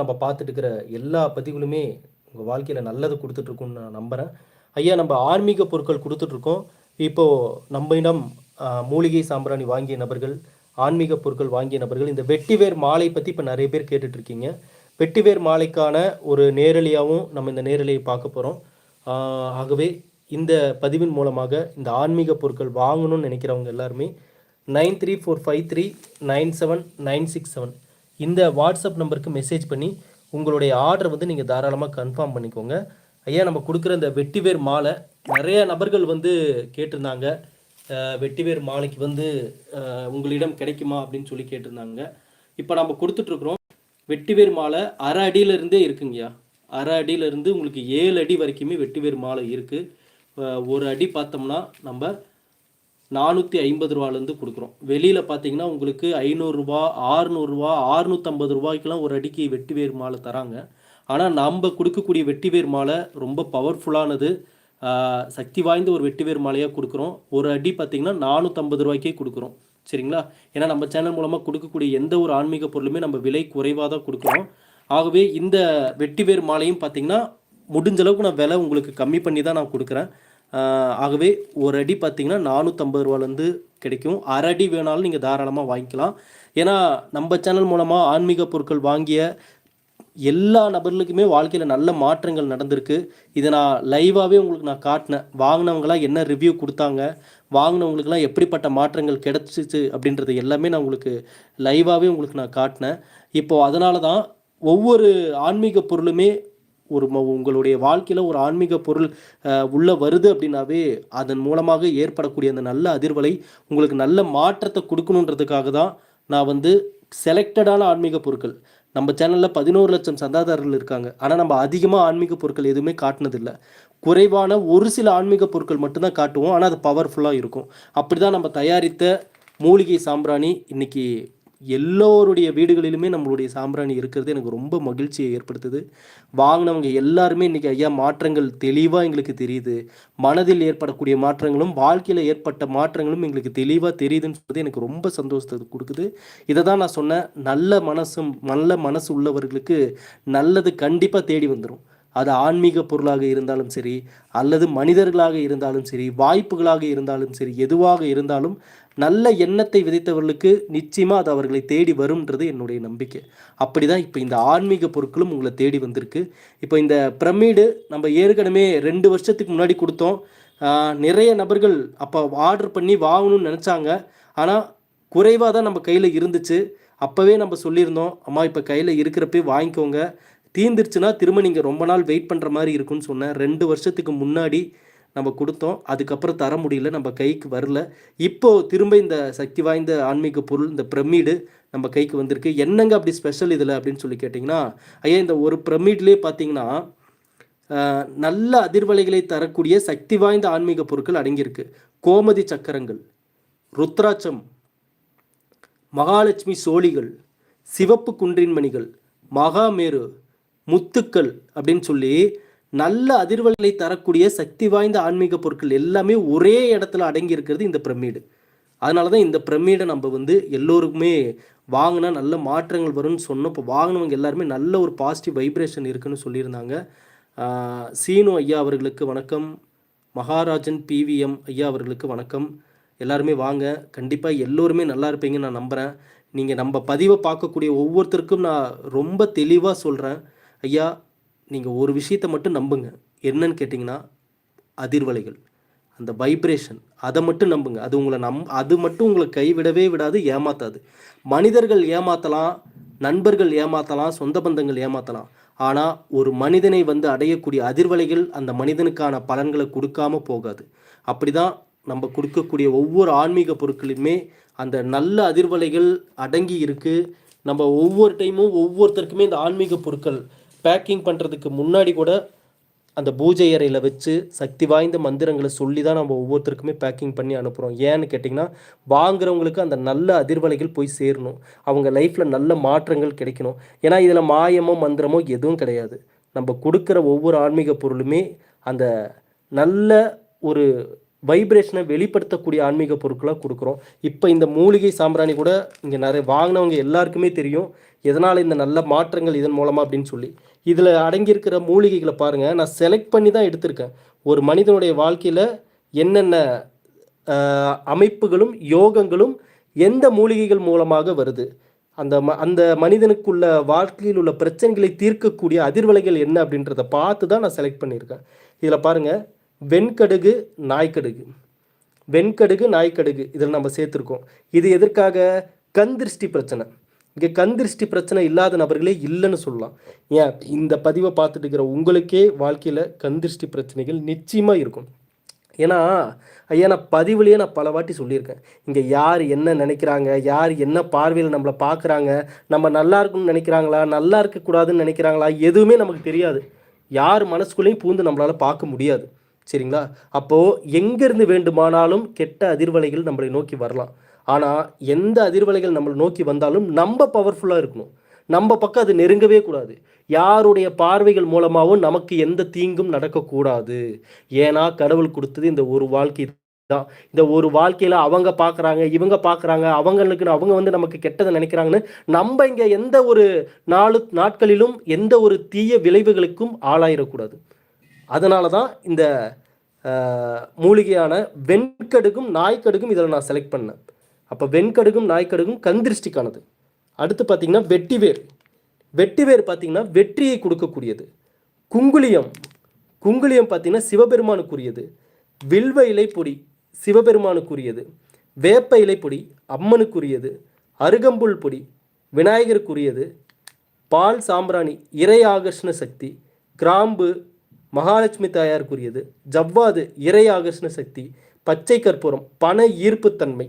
நம்ம பார்த்துட்டு இருக்கிற எல்லா பதிவுகளுமே உங்கள் வாழ்க்கையில் நல்லது கொடுத்துட்ருக்குன்னு நான் நம்புகிறேன் ஐயா நம்ம ஆன்மீக பொருட்கள் கொடுத்துட்ருக்கோம். இப்போது நம்மிடம் இடம் மூலிகை சாம்பிராணி வாங்கிய நபர்கள் ஆன்மீக பொருட்கள் வாங்கிய நபர்கள் இந்த வெட்டிவேர் மாலை பற்றி இப்போ நிறைய பேர் கேட்டுட்ருக்கீங்க. வெட்டிவேர் மாலைக்கான ஒரு நேரலையாகவும் நம்ம இந்த நேரலையை பார்க்க போகிறோம் ஆகவே இந்த பதிவின் மூலமாக இந்த ஆன்மீக பொருட்கள் வாங்கணும்னு நினைக்கிறவங்க எல்லாருமே nine three four five three nine seven nine six seven இந்த வாட்ஸ்அப் நம்பருக்கு மெசேஜ் பண்ணி உங்களுடைய ஆர்டர் வந்து நீங்கள் தாராளமாக கன்ஃபார்ம் பண்ணிக்கோங்க. ஐயா நம்ம கொடுக்குற இந்த வெட்டிவேர் மாலை நிறைய நபர்கள் வந்து கேட்டிருந்தாங்க. வெட்டிவேர் மாலைக்கு வந்து உங்களிடம் கிடைக்குமா அப்படின்னு சொல்லி கேட்டிருந்தாங்க. இப்போ நம்ம கொடுத்துட்ருக்குறோம். வெட்டிவேர் மாலை அரை அடியிலிருந்தே இருக்குங்கய்யா. அரை அடியிலேருந்து உங்களுக்கு ஏழு அடி வரைக்குமே வெட்டிவேர் மாலை இருக்குது ஒரு அடி பார்த்தோம்னா நம்ம நானூற்றி ஐம்பது ரூபாலேருந்து கொடுக்குறோம். வெளியில் பார்த்தீங்கன்னா உங்களுக்கு ஐநூறுரூவா ஆறுநூறுரூவா ஆறுநூற்றம்பது ரூபாய்க்கெல்லாம் ஒரு அடிக்கு வெட்டிவேர் மாலை தராங்க. ஆனால் நம்ம கொடுக்கக்கூடிய வெட்டிவேர் மாலை ரொம்ப பவர்ஃபுல்லானது சக்தி வாய்ந்த ஒரு வெட்டிவேர் மாலையாக கொடுக்குறோம். ஒரு அடி பார்த்தீங்கன்னா நானூற்றம்பது ரூபாய்க்கே கொடுக்குறோம். சரிங்களா? ஏன்னா நம்ம சேனல் மூலமாக கொடுக்கக்கூடிய எந்த ஒரு ஆன்மீக பொருளுமே நம்ம விலை குறைவாக தான் கொடுக்குறோம். ஆகவே இந்த வெட்டிவேர் மாலையும் பார்த்தீங்கன்னா முடிஞ்ச அளவுக்கு நான் விலை உங்களுக்கு கம்மி பண்ணி தான் நான் கொடுக்குறேன். ஆகவே ஒரு அடி பார்த்தீங்கன்னா நானூற்றம்பது ரூபாலேருந்து கிடைக்கும். அரை அடி வேணாலும் நீங்கள் தாராளமாக வாங்கிக்கலாம். ஏன்னா நம்ம சேனல் மூலமாக ஆன்மீக பொருட்கள் வாங்கிய எல்லா நபர்களுக்குமே வாழ்க்கையில் நல்ல மாற்றங்கள் நடந்திருக்கு. இதை நான் லைவாகவே உங்களுக்கு நான் காட்டினேன். வாங்கினவங்களாம் என்ன ரிவ்யூ கொடுத்தாங்க? வாங்கினவங்களுக்குலாம் எப்படிப்பட்ட மாற்றங்கள் கிடைச்சிச்சு அப்படின்றது எல்லாமே நான் உங்களுக்கு லைவாகவே உங்களுக்கு நான் காட்டினேன். இப்போது அதனால தான் ஒவ்வொரு ஆன்மீக பொருளுமே ஒரு ம- உங்களுடைய வாழ்க்கையில் ஒரு ஆன்மீக பொருள் உள்ளே வருது அப்படின்னாவே அதன் மூலமாக ஏற்படக்கூடிய அந்த நல்ல அதிர்வலை உங்களுக்கு நல்ல மாற்றத்தை கொடுக்கணுன்றதுக்காக தான் நான் வந்து செலக்டடான ஆன்மீக பொருட்கள். நம்ம சேனலில் பதினோரு லட்சம் சந்தாதாரர்கள் இருக்காங்க. ஆனால் நம்ம அதிகமாக ஆன்மீக பொருட்கள் எதுவுமே காட்டினதில்லை. குறைவான ஒரு சில ஆன்மீக பொருட்கள் மட்டும்தான் காட்டுவோம். ஆனால் அது பவர்ஃபுல்லாக இருக்கும். அப்படி தான் நம்ம தயாரித்த மூலிகை சாம்பிராணி இன்றைக்கி எல்லோருடைய வீடுகளிலுமே நம்மளுடைய சாம்பிராணி இருக்கிறது. எனக்கு ரொம்ப மகிழ்ச்சியை ஏற்படுத்துது. வாங்கினவங்க எல்லாருமே இன்றைக்கி ஐயா மாற்றங்கள் தெளிவாக எங்களுக்கு தெரியுது. மனதில் ஏற்படக்கூடிய மாற்றங்களும் வாழ்க்கையில் ஏற்பட்ட மாற்றங்களும் எங்களுக்கு தெளிவாக தெரியுதுன்னு சொல்றது எனக்கு ரொம்ப சந்தோஷத்தை கொடுக்குது. இதை தான் நான் சொன்னேன். நல்ல மனசும் நல்ல மனசு உள்ளவர்களுக்கு நல்லது கண்டிப்பாக தேடி வந்துடும் அது ஆன்மீக பொருளாக இருந்தாலும் சரி அல்லது மனிதர்களாக இருந்தாலும் சரி வாய்ப்புகளாக இருந்தாலும் சரி எதுவாக இருந்தாலும் நல்ல எண்ணத்தை விதைத்தவர்களுக்கு நிச்சயமாக அது அவர்களை தேடி வரும்ன்றது என்னுடைய நம்பிக்கை. அப்படி தான் இப்போ இந்த ஆன்மீக பொருட்களும் உங்களை தேடி வந்திருக்கு. இப்போ இந்த பிரமிடு நம்ம ஏற்கனவே ரெண்டு வருஷத்துக்கு முன்னாடி கொடுத்தோம். நிறைய நபர்கள் அப்போ ஆர்டர் பண்ணி வாங்கணும்னு நினச்சாங்க. ஆனால் குறைவாக தான் நம்ம கையில் இருந்துச்சு. அப்போவே நம்ம சொல்லியிருந்தோம் அம்மா இப்போ கையில் இருக்கிறப்பே வாங்கிக்கோங்க. தீந்துருச்சுன்னா திரும்ப நீங்கள் ரொம்ப நாள் வெயிட் பண்ணுற மாதிரி இருக்குன்னு சொன்னேன். ரெண்டு வருஷத்துக்கு முன்னாடி நம்ம கொடுத்தோம். அதுக்கப்புறம் தர முடியல நம்ம கைக்கு வரல. இப்போது திரும்ப இந்த சக்தி வாய்ந்த ஆன்மீக பொருள் இந்த பிரமிடு நம்ம கைக்கு வந்திருக்கு. என்னங்க அப்படி ஸ்பெஷல் இதில் அப்படின்னு சொல்லி கேட்டிங்கன்னா ஐயா இந்த ஒரு பிரமிட்லேயே பார்த்தீங்கன்னா நல்ல அதிர்வலைகளை தரக்கூடிய சக்தி வாய்ந்த ஆன்மீக பொருட்கள் அடங்கியிருக்கு. கோமதி சக்கரங்கள் ருத்ராட்சம் மகாலட்சுமி சோழிகள் சிவப்பு குன்றின் மணிகள் மகாமேரு முத்துக்கள் அப்படின்னு சொல்லி நல்ல அதிர்வலை தரக்கூடிய சக்தி வாய்ந்த ஆன்மீக பொருட்கள் எல்லாமே ஒரே இடத்துல அடங்கி இருக்கிறது இந்த பிரமிடு. அதனால தான் இந்த பிரமிடை நம்ம வந்து எல்லோருக்குமே வாங்கினா நல்ல மாற்றங்கள் வரும்னு சொன்னோம். இப்போ வாங்கினவங்க எல்லாருமே நல்ல ஒரு பாசிட்டிவ் வைப்ரேஷன் இருக்குன்னு சொல்லியிருந்தாங்க. சீனு ஐயா அவர்களுக்கு வணக்கம். மகாராஜன் பிவிஎம் ஐயா அவர்களுக்கு வணக்கம். எல்லாருமே வாங்க. கண்டிப்பாக எல்லோருமே நல்லா இருப்பீங்கன்னு நான் நம்புகிறேன் நீங்கள் நம்ம பதிவை பார்க்கக்கூடிய ஒவ்வொருத்தருக்கும் நான் ரொம்ப தெளிவாக சொல்கிறேன் ஐயா நீங்கள் ஒரு விஷயத்தை மட்டும் நம்புங்க. என்னன்னு கேட்டிங்கன்னா அதிர்வலைகள். அந்த வைப்ரேஷன் அதை மட்டும் நம்புங்க. அது உங்களை நம் அது மட்டும் உங்களை கைவிடவே விடாது ஏமாத்தாது. மனிதர்கள் ஏமாத்தலாம் நண்பர்கள் ஏமாத்தலாம் சொந்த பந்தங்கள் ஏமாத்தலாம். ஆனால் ஒரு மனிதனை வந்து அடையக்கூடிய அதிர்வலைகள் அந்த மனிதனுக்கான பலன்களை கொடுக்காம போகாது. அப்படிதான் நம்ம கொடுக்கக்கூடிய ஒவ்வொரு ஆன்மீக பொருட்களுமே அந்த நல்ல அதிர்வலைகள் அடங்கி இருக்குது நம்ம ஒவ்வொரு டைமும் ஒவ்வொருத்தருக்குமே இந்த ஆன்மீக பொருட்கள் பேக்கிங் பண்ணுறதுக்கு முன்னாடி கூட அந்த பூஜை அறையில் வச்சு சக்தி வாய்ந்த மந்திரங்களை சொல்லி தான் நம்ம ஒவ்வொருத்தருக்குமே பேக்கிங் பண்ணி அனுப்புகிறோம் ஏன்னு கேட்டிங்கன்னா வாங்குறவங்களுக்கு அந்த நல்ல அதிர்வலைகள் போய் சேரணும். அவங்க லைஃப்பில் நல்ல மாற்றங்கள் கிடைக்கணும். ஏன்னா இதில் மாயமோ மந்திரமோ எதுவும் கிடையாது. நம்ம கொடுக்குற ஒவ்வொரு ஆன்மீக பொருளுமே அந்த நல்ல ஒரு வைப்ரேஷனை வெளிப்படுத்தக்கூடிய ஆன்மீக பொருட்களாக கொடுக்குறோம். இப்போ இந்த மூலிகை சாம்பிராணி கூட இங்கே நிறைய வாங்கினவங்க எல்லாருக்குமே தெரியும். எதனால் இந்த நல்ல மாற்றங்கள் இதன் மூலமாக அப்படின்னு சொல்லி. இதில் அடங்கியிருக்கிற மூலிகைகளை பாருங்கள் நான் செலக்ட் பண்ணி தான் எடுத்திருக்கேன். ஒரு மனிதனுடைய வாழ்க்கையில் என்னென்ன அமைப்புகளும் யோகங்களும் எந்த மூலிகைகள் மூலமாக வருது? அந்த ம அந்த மனிதனுக்குள்ள வாழ்க்கையில் உள்ள பிரச்சனைகளை தீர்க்கக்கூடிய அதிர்வலைகள் என்ன அப்படின்றத பார்த்து தான் நான் செலக்ட் பண்ணியிருக்கேன். இதில் பாருங்கள் வெண்கடுகு நாய்க்கடுகு. வெண்கடுகு நாய்க்கடுகு இதில் நம்ம சேர்த்துருக்கோம். இது எதற்காக? கண் திருஷ்டி பிரச்சனை. இங்கே கண் திருஷ்டி பிரச்சனை இல்லாத நபர்களே இல்லைன்னு சொல்லலாம். ஏன்? இந்த பதிவை பார்த்துட்டு இருக்கிற உங்களுக்கே வாழ்க்கையில் கண் திருஷ்டி பிரச்சனைகள் நிச்சயமாக இருக்கும். ஏன்னா ஐயா நான் பதிவுலேயே நான் பல வாட்டி சொல்லியிருக்கேன். இங்கே யார் என்ன நினைக்கிறாங்க? யார் என்ன பார்வையில் நம்மளை பார்க்குறாங்க? நம்ம நல்லா இருக்கணும்னு நினைக்கிறாங்களா? நல்லா இருக்கக்கூடாதுன்னு நினைக்கிறாங்களா? எதுவுமே நமக்கு தெரியாது. யார் மனசுக்குள்ளேயும் பூந்து நம்மளால் பார்க்க முடியாது. சரிங்களா? அப்போது எங்கேருந்து வேண்டுமானாலும் கெட்ட அதிர்வலைகள் நம்மளை நோக்கி வரலாம். ஆனால் எந்த அதிர்வலைகள் நம்மளை நோக்கி வந்தாலும் நம்ம பவர்ஃபுல்லாக இருக்கணும். நம்ம பக்கம் அது நெருங்கவே கூடாது. யாருடைய பார்வைகள் மூலமாகவும் நமக்கு எந்த தீங்கும் நடக்கக்கூடாது. ஏன்னா கடவுள் கொடுத்தது இந்த ஒரு வாழ்க்கை தான். இந்த ஒரு வாழ்க்கையில் அவங்க பார்க்குறாங்க இவங்க பார்க்குறாங்க அவங்களுக்கு அவங்க வந்து நமக்கு கெட்டதை நினைக்கிறாங்கன்னு நம்ம இங்கே எந்த ஒரு நாலு நாட்களிலும் எந்த ஒரு தீய விளைவுகளுக்கும் ஆளாயிடக்கூடாது அதனால தான் இந்த மூலிகையான வெண்கடுகும் நாய்க்கடுகும் இதில் நான் செலக்ட் பண்ணேன். அப்போ வெண்கடுகும் நாய்க்கடுகும் கந்திருஷ்டிக்கானது. அடுத்து பார்த்திங்கன்னா வெட்டிவேர். வெட்டிவேர் பார்த்திங்கன்னா வெற்றியை கொடுக்கக்கூடியது. குங்குளியம். குங்குளியம் பார்த்திங்கன்னா சிவபெருமானுக்குரியது. வில்வ இலை பொடி சிவபெருமானுக்குரியது. வேப்ப இலை பொடி அம்மனுக்குரியது. அருகம்புல் பொடி விநாயகருக்குரியது. பால் சாம்பிராணி இறை ஆகர்ஷண சக்தி. கிராம்பு மகாலட்சுமி தாயாருக்குரியது. ஜவ்வாது இறை ஆகர்ஷண சக்தி பச்சை கற்பூரம் பண ஈர்ப்புத்தன்மை.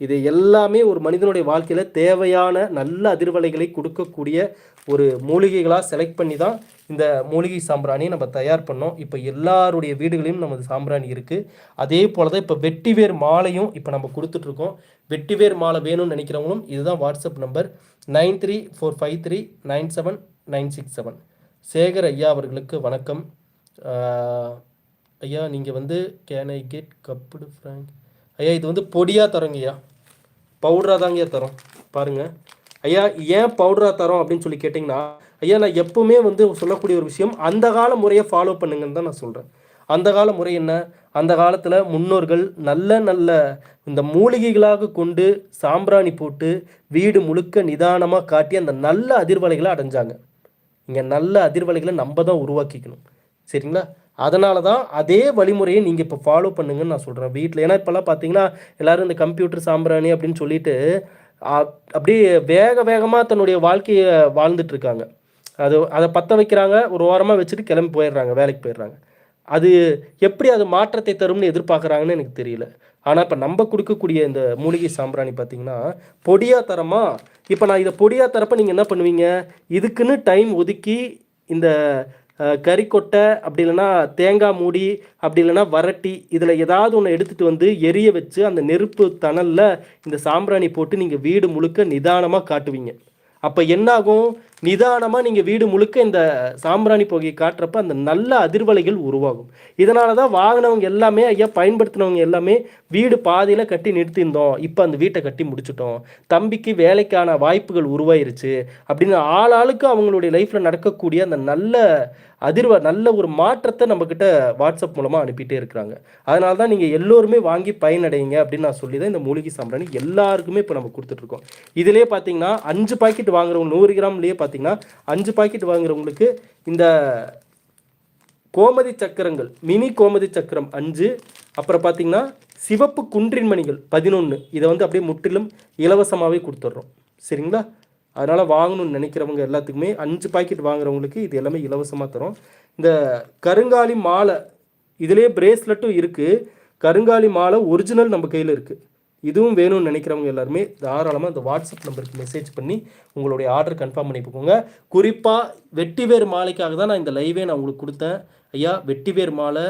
இது எல்லாமே ஒரு மனிதனுடைய வாழ்க்கையில் தேவையான நல்ல அதிர்வலைகளை கொடுக்கக்கூடிய ஒரு மூலிகைகளாக செலக்ட் பண்ணி தான் இந்த மூலிகை சாம்பிராணியை நம்ம தயார் பண்ணோம். இப்போ எல்லாருடைய வீடுகளிலும் நமது சாம்பிராணி இருக்குது அதே போல் தான் இப்போ வெட்டிவேர் மாலையும் இப்போ நம்ம கொடுத்துட்ருக்கோம். வெட்டிவேர் மாலை வேணும்னு நினைக்கிறவங்களும் இதுதான் WhatsApp number nine three four five three nine seven nine six seven. Sekar ஐயா அவர்களுக்கு வணக்கம். ஐயா நீங்கள் வந்து கேன் ஐ கெட் கப்புடு ஃப்ராங்க் ஐயா இது வந்து பொடியாக தரோங்கய்யா பவுடராக தாங்கய்யா தரோம். பாருங்கள் ஐயா ஏன் பவுடராக தரோம் அப்படின்னு சொல்லி கேட்டிங்கன்னா ஐயா நான் எப்போவுமே வந்து சொல்லக்கூடிய ஒரு விஷயம் அந்த கால முறையை ஃபாலோ பண்ணுங்கன்னு தான் நான் சொல்கிறேன் அந்த கால முறை என்ன? அந்த காலத்தில் முன்னோர்கள் நல்ல நல்ல இந்த மூலிகைகளாக கொண்டு சாம்பிராணி போட்டு வீடு முழுக்க நிதானமாக காட்டி அந்த நல்ல அதிர்வலைகளை அடைஞ்சாங்க. இங்கே நல்ல அதிர்வலைகளை நம்ம தான் உருவாக்கிக்கணும். சரிங்களா? அதனால தான் அதே வழிமுறையை நீங்கள் இப்போ ஃபாலோ பண்ணுங்கன்னு நான் சொல்கிறேன் வீட்டில் ஏன்னா இப்போல்லாம் பார்த்தீங்கன்னா எல்லாரும் இந்த கம்ப்யூட்டர் சாம்பிராணி அப்படின்னு சொல்லிட்டு அப்படியே வேக வேகமாக தன்னுடைய வாழ்க்கையை வாழ்ந்துட்டு இருக்காங்க. அது அதை பற்ற வைக்கிறாங்க ஒரு ஓரமாக வச்சுட்டு கிளம்பி போயிடுறாங்க வேலைக்கு போயிடுறாங்க. அது எப்படி அது மாற்றத்தை தரும்னு எதிர்பார்க்குறாங்கன்னு எனக்கு தெரியல. ஆனால் இப்போ நம்ம கொடுக்கக்கூடிய இந்த மூலிகை சாம்பிராணி பார்த்தீங்கன்னா பொடியாக தரமா? இப்போ நான் இதை பொடியாக தரப்போ நீங்கள் என்ன பண்ணுவீங்க? இதுக்குன்னு டைம் ஒதுக்கி இந்த கறிக்கொட்டை அப்படி இல்லைன்னா தேங்காய் மூடி அப்படி இல்லைன்னா வரட்டி இதில் ஏதாவது ஒன்று எடுத்துகிட்டு வந்து எரிய வச்சு அந்த நெருப்பு தணலில் இந்த சாம்பிராணி போட்டு நீங்கள் வீடு முழுக்க நிதானமாக காட்டுவீங்க. அப்போ என்னாகும்? நிதானமாக நீங்கள் வீடு முழுக்க இந்த சாம்பிராணி புகையை காட்டுறப்ப அந்த நல்ல அதிர்வலைகள் உருவாகும். இதனால தான் வாங்கினவங்க எல்லாமே ஐயா பயன்படுத்தினவங்க எல்லாமே வீடு பாதியில் கட்டி நிறுத்தியிருந்தோம். இப்போ அந்த வீட்டை கட்டி முடிச்சிட்டோம். தம்பிக்கு வேலைக்கான வாய்ப்புகள் உருவாயிருச்சு. அப்படின்னு ஆளாளுக்கு அவங்களுடைய லைஃப்பில் நடக்கக்கூடிய அந்த நல்ல அதிர்வ நல்ல ஒரு மாற்றத்தை நம்மக்கிட்ட வாட்ஸ்அப் மூலமாக அனுப்பிட்டே இருக்கிறாங்க. அதனால தான் நீங்கள் எல்லோருமே வாங்கி பயனடைங்க அப்படின்னு நான் சொல்லி தான் இந்த மூலிகை சாம்பிராணி எல்லாருக்குமே இப்போ நம்ம கொடுத்துட்ருக்கோம் இதிலே பார்த்தீங்கன்னா அஞ்சு பாக்கெட் வாங்குறவங்க நூறு கிராம்லேயே பார்த்தீங்கன்னா பார்த்தீங்கன்னா அஞ்சு பாக்கெட் வாங்குறவங்களுக்கு இந்த கோமதி சக்கரங்கள் மினி கோமதி சக்கரம் அஞ்சு அப்புறம் பார்த்தீங்கன்னா சிவப்பு குன்றின் மணிகள் பதினொன்று இதை வந்து அப்படியே முற்றிலும் இலவசமாகவே கொடுத்துட்றோம். சரிங்களா? அதனால் வாங்கணும்னு நினைக்கிறவங்க எல்லாத்துக்குமே அஞ்சு பாக்கெட் வாங்குறவங்களுக்கு இது எல்லாமே இலவசமாக தரும். இந்த கருங்காலி மாலை இதுலேயே பிரேஸ்லெட்டும் இருக்குது கருங்காலி மாலை ஒரிஜினல் நம்ம கையில் இருக்குது இதுவும் வேணும்னு நினைக்கிறவங்க எல்லாருமே தாராளமாக இந்த வாட்ஸ்அப் நம்பருக்கு மெசேஜ் பண்ணி உங்களுடைய ஆர்டர் கன்ஃபார்ம் பண்ணி போங்க குறிப்பாக வெட்டிவேர் மாலைக்காக தான் நான் இந்த லைவே நான் உங்களுக்கு கொடுத்தேன். ஐயா வெட்டிவேர் மாலை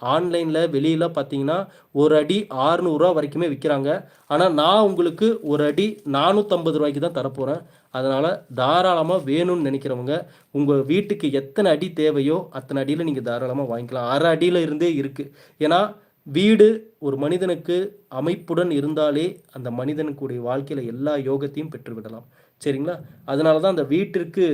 ஆன்லைனில் வெளியில் பார்த்தீங்கன்னா ஒரு அடி ஆறுநூறுரூவா வரைக்குமே விற்கிறாங்க ஆனால் நான் உங்களுக்கு ஒரு அடி நானூற்றம்பது ரூபாய்க்கு தான் தரப்போகிறேன் அதனால் தாராளமாக வேணும்னு நினைக்கிறவங்க உங்கள் வீட்டுக்கு எத்தனை அடி தேவையோ அத்தனை அடியில் நீங்கள் தாராளமாக வாங்கிக்கலாம். அரை அடியில் இருந்தே இருக்குது ஏன்னா வீடு ஒரு மனிதனுக்கு அமைப்புடன் இருந்தாலே அந்த மனிதனுக்குடைய வாழ்க்கையில் எல்லா யோகத்தையும் பெற்றுவிடலாம். சரிங்களா? அதனால தான் அந்த வீட்டிற்கு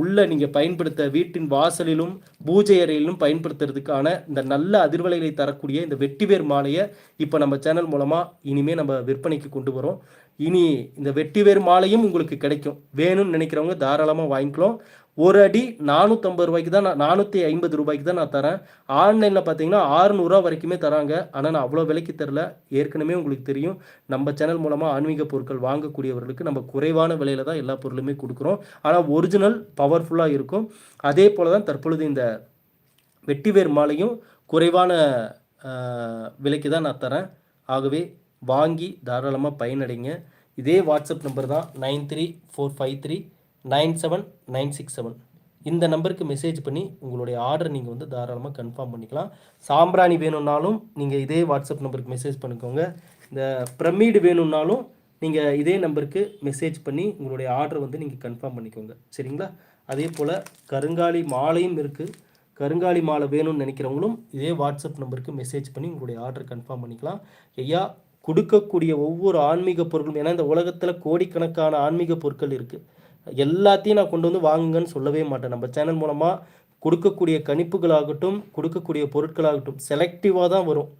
உள்ள நீங்கள் பயன்படுத்த வீட்டின் வாசலிலும் பூஜை அறையிலும் பயன்படுத்துறதுக்கான இந்த நல்ல அதிர்வலைகளை தரக்கூடிய இந்த வெட்டிவேர் மாலையை இப்போ நம்ம சேனல் மூலமாக இனிமேல் நம்ம விற்பனைக்கு கொண்டு வரோம். இனி இந்த வெட்டிவேர் மாலையும் உங்களுக்கு கிடைக்கும். வேணும்னு நினைக்கிறவங்க தாராளமாக வாங்கிக்கலாம். ஒரு அடி நானூற்றம்பது ரூபாய்க்கு தான் நான் நானூற்றி ஐம்பது ரூபாய்க்கு தான் நான் தரேன். ஆன்லைனில் பார்த்தீங்கன்னா ஆறுநூறுவா வரைக்குமே தராங்க. ஆனால் நான் அவ்வளோ விலைக்கு தரல. ஏற்கனவே உங்களுக்கு தெரியும் நம்ம சேனல் மூலமாக ஆன்மீக பொருட்கள் வாங்கக்கூடியவர்களுக்கு நம்ம குறைவான விலையில தான் எல்லா பொருளுமே கொடுக்குறோம். ஆனால் ஒரிஜினல் பவர்ஃபுல்லாக இருக்கும். அதே போல் தான் தற்பொழுது இந்த வெட்டிவேர் மாலையும் குறைவான விலைக்கு தான் நான் தரேன். ஆகவே வாங்கி தாராளமாக பயனடைங்க. இதே வாட்ஸ்அப் நம்பர் தான் nine three four five three nine seven nine six seven. இந்த நம்பருக்கு மெசேஜ் பண்ணி உங்களுடைய ஆர்டர் நீங்கள் வந்து தாராளமாக கன்ஃபார்ம் பண்ணிக்கலாம். சாம்பிராணி வேணும்னாலும் நீங்கள் இதே வாட்ஸ்அப் நம்பருக்கு மெசேஜ் பண்ணிக்கோங்க. இந்த பிரமிடு வேணும்னாலும் நீங்கள் இதே நம்பருக்கு மெசேஜ் பண்ணி உங்களுடைய ஆர்டர் வந்து நீங்கள் கன்ஃபார்ம் பண்ணிக்கோங்க. சரிங்களா? அதே போல் கருங்காலி மாலையும் இருக்குது கருங்காலி மாலை வேணும்னு நினைக்கிறவங்களும் இதே வாட்ஸ்அப் நம்பருக்கு மெசேஜ் பண்ணி உங்களுடைய ஆர்டர் கன்ஃபார்ம் பண்ணிக்கலாம். ஐயா கொடுக்கக்கூடிய ஒவ்வொரு ஆன்மீக பொருட்களும் ஏன்னா இந்த உலகத்தில் கோடிக்கணக்கான ஆன்மீக பொருட்கள் இருக்குது எல்லாத்தையும் நான் கொண்டு வந்து வாங்குங்கன்னு சொல்லவே மாட்டேன். நம்ம சேனல் மூலமாக கொடுக்கக்கூடிய கணிப்புகளாகட்டும் கொடுக்கக்கூடிய பொருட்களாகட்டும் செலக்டிவாக தான் வரும்.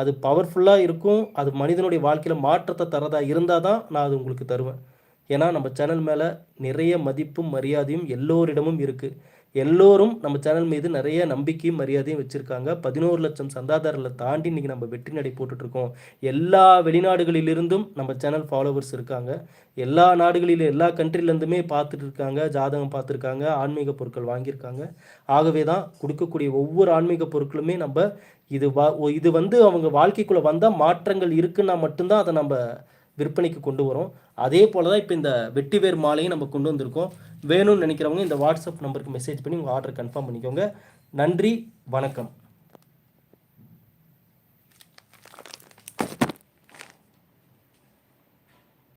அது பவர்ஃபுல்லாக இருக்கும். அது மனிதனுடைய வாழ்க்கையில் மாற்றத்தை தரதாக இருந்தால் தான் நான் அது உங்களுக்கு தருவேன். ஏன்னா நம்ம சேனல் மேலே நிறைய மதிப்பும் மரியாதையும் எல்லோரிடமும் இருக்குது எல்லோரும் நம்ம சேனல் மீது நிறைய நம்பிக்கையும் மரியாதையும் வச்சுருக்காங்க. பதினோரு லட்சம் சந்தாதாரர்களை தாண்டி இன்றைக்கி நம்ம வெற்றி நடை போட்டுட்ருக்கோம். எல்லா வெளிநாடுகளிலிருந்தும் நம்ம சேனல் ஃபாலோவர்ஸ் இருக்காங்க. எல்லா நாடுகளிலும் எல்லா கண்ட்ரிலேருந்துமே பார்த்துட்டு இருக்காங்க ஜாதகம் பார்த்துருக்காங்க ஆன்மீக பொருட்கள் வாங்கியிருக்காங்க. ஆகவே தான் கொடுக்கக்கூடிய ஒவ்வொரு ஆன்மீக பொருட்களுமே நம்ம இது வா இது வந்து அவங்க வாழ்க்கைக்குள்ளே வந்தால் மாற்றங்கள் இருக்குன்னா மட்டும்தான் அதை நம்ம விற்பனைக்கு கொண்டு வரோம். அதே போல் தான் இப்போ இந்த வெட்டிவேர் மாலையும் நம்ம கொண்டு வந்திருக்கோம். வேணும்னு நினைக்கிறவங்க இந்த வாட்ஸ்அப் நம்பருக்கு மெசேஜ் பண்ணி உங்கள் ஆர்டர் கன்ஃபார்ம் பண்ணிக்கோங்க. நன்றி வணக்கம்.